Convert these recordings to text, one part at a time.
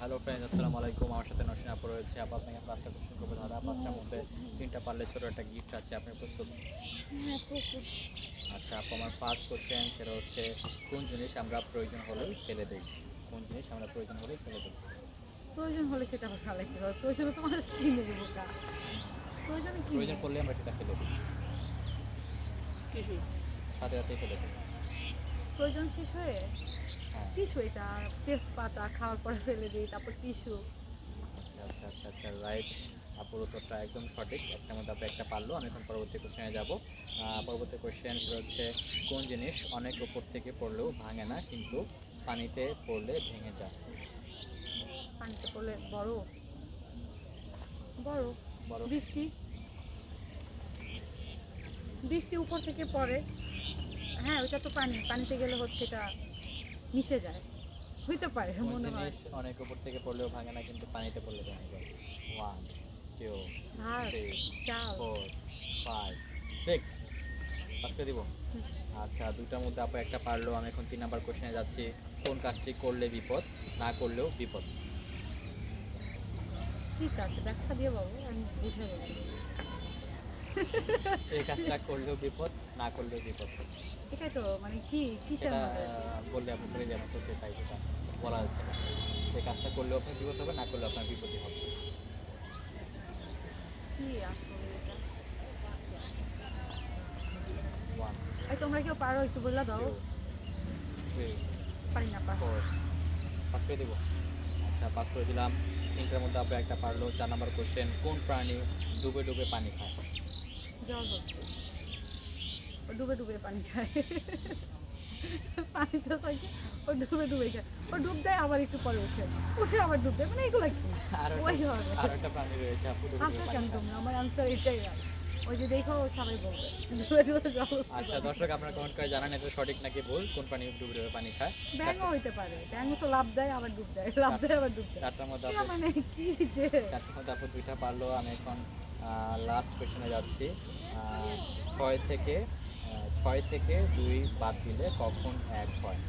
Hello friends আসসালামু আলাইকুম। আমার সাথে নসীন আপু রয়েছে। আপু আপনাকে পাঁচটা কোশ্চেন করব। দাদা পাঁচটার মধ্যে তিনটা পারলে ছোটো একটা গিফট আছে আপনি প্রস্তুত? হ্যাঁ আচ্ছা আপু আমার ফার্স্ট কোশ্চেন সেটা হচ্ছে কোন জিনিস আমরা প্রয়োজন হলেই ফেলে দিই? কোন জিনিস আমরা প্রয়োজন হলেই ফেলে দিই? প্রয়োজন হলে সেটা ফেলাইতে হবে। প্রয়োজন তো মানুষ কিনে বোকা প্রয়োজন কি প্রয়োজন পড়লে আমরা সেটা ফেলে দিই। টিস্যু সাথে সাথেই ফেলে দিই। প্রয়োজন শেষ হ্যাঁ টিস্যু এটা তেজপাতা খাওয়ার পরে ফেলে দিই তারপর টিস্যু। আচ্ছা আচ্ছা আচ্ছা আচ্ছা রাইট আপুর উত্তরটা একদম সঠিক। একটা মধ্যে আপনি একটা পারল আমি এখন পরবর্তী কোশ্চেনে যাব। পরবর্তী কোশ্চেন হচ্ছে কোন জিনিস অনেক উপর থেকে পড়লেও ভাঙে না কিন্তু পানিতে পড়লে ভেঙে যায়? পানিতে পড়লে বরফ? বরফ। বড় বৃষ্টি? বৃষ্টি উপর থেকে পড়ে। হ্যাঁ ওটা তো পানি পানিতে গেলে হচ্ছে এটা। মিশে যায়। হইতে পারে মনে হয়। অনেক উপর থেকে পড়লেও ভাঙে না কিন্তু পানিতে পড়লে ভেঙে যায়। One two three four five six করে দিব। আচ্ছা দুটার মধ্যে আপু একটা পারল আমি এখন তিন নাম্বার কোশ্চেনে যাচ্ছি। কোন কাজটি করলে বিপদ না করলেও বিপদ? ঠিক আছে ব্যাখ্যা দিয়ে বাবু আমি বুঝে বলছি সেই কাজটা করলেও বিপদ না করলেও বিপদ। এটাই তো মানে কি কিসের সেটা বললে আপনি করে যাবেন তো সেটাই সেটা বলা যাচ্ছে না। সেই কাজটা করলেও আপনার বিপদ হবে না করলেও আপনার বিপদই হবে। কি আসলে এটা? এই তোমরা কেউ পারো একটু বললা দাও। পারি না পাস। পাস করে দেবো। আচ্ছা পাস করে দিলাম। তিনটার মধ্যে আপনি একটা পারল। চার নাম্বার কোশ্চেন কোন প্রাণী ডুবে ডুবে পানি খায়? জল ডুবে ডুবে পানি খায়। পানি তো থাকে ও ডুবে ডুবে খায়। ও ডুব দেয় আবার একটু পরে উঠে। উঠে আবার ডুব দেয় মানে এগুলো কি? আর ওই হবে। একটা প্রাণী রয়েছে আচ্ছা কেন তোমরা আমার আনসার এটাই ওই যে দেখো সবাই বলবে আচ্ছা দর্শক আপনারা কমেন্ট করে জানান এটা সঠিক নাকি ভুল কোন প্রাণী ডুবে ডুবে পানি খায়? ব্যাঙও হইতে পারে। ব্যাঙও তো লাভ দেয় আবার ডুব দেয়। লাভ দেয় আবার ডুব দেয়। চারটার মধ্যে মানে কি যে? চারটার মধ্যে আপু দুইটা পারল আমি এখন লাস্ট কোয়েশনে যাচ্ছি। ছয় থেকে ছয় থেকে দুই বাদ দিলে কখন এক হয়?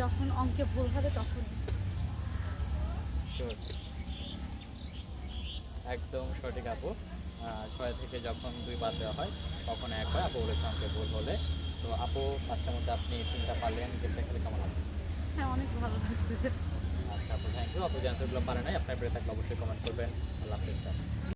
যখন অঙ্কে ভুল হবে তখন. একদম সঠিক আপু। ছয় থেকে যখন দুই বাদ দেওয়া হয় তখন এক হয় আপু বলেছে আমাকে ভুল হলে তো আপু পাঁচটার মধ্যে আপনি তিনটা পারলেন গেমটা খেলে কেমন হবে হ্যাঁ অনেক ভালো লাগছে। আচ্ছা আপু থ্যাংক ইউ আপু যে অ্যান্সারগুলো পারে নাই আপনার পেরে থাকলে অবশ্যই কমেন্ট করবেন। আল্লাহ হাফিজ